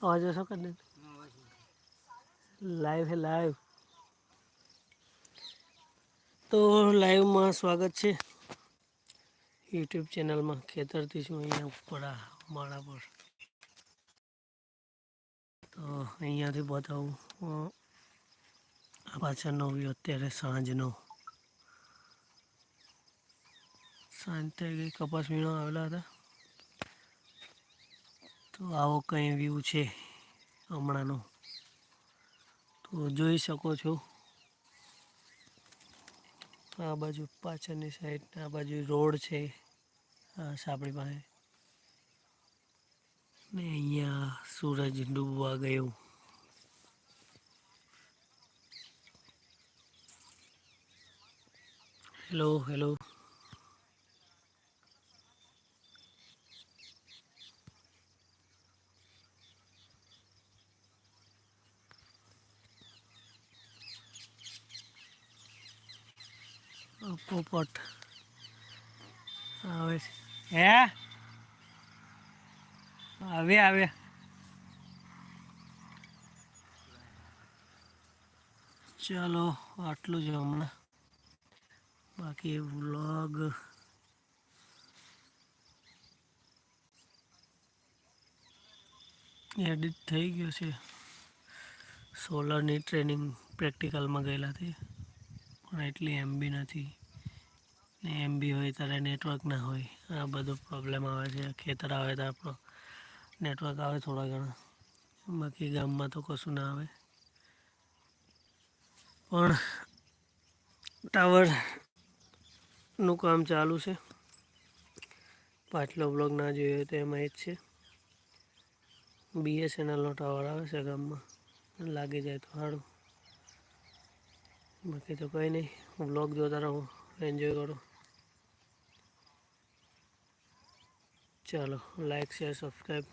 ઓછો કરી દે લાઈવ હે લાઈવ તો લાઈવમાં સ્વાગત છે યુટ્યુબ ચેનલમાં ખેતરથી છું અહીંયા ઉપર આ માળા પર તો અહીંયાથી બતાવું આ પાછળનો વ્યૂ અત્યારે સાંજનો સાંજ થઈ ગઈ કપાસ વીણો આવેલા હતા તો આવો કંઈ વ્યૂ છે હમણાંનો? તો જોઈ શકો છો. આ બાજુ પાછળની સાઈડ આ બાજુ રોડ છે. સાપડી પાસે. ને અહીંયા સૂરજ ડૂબવા ગયો. હેલો હેલો પોપટ આવે છે હે આવે આવે ચાલો આટલું જ હમણાં બાકી વ્લોગ એડિટ થઈ ગયો છે સોલરની ટ્રેનિંગ પ્રેક્ટિકલમાં ગયેલા તે। પણ એટલી એમબી નથી. ને એમબી હોય ત્યારે નેટવર્ક ના હોય. આ બધો પ્રોબ્લેમ આવે છે. ખેતર આવે તો આપણો નેટવર્ક આવે થોડા ઘણા. બાકી ગામમાં તો કશું ના આવે. પણ ટાવરનું કામ ચાલુ છે. પાછલો બ્લોગ ના જોયો તો એમાં એ જ છે. બીએસએનએલનો ટાવર આવે છે ગામમાં. લાગી જાય તો સારું. બાકી તો કંઈ નહીં બ્લોગ જોતા રહો એન્જોય કરો. ચાલો લાઈક શેર સબસ્ક્રાઈબ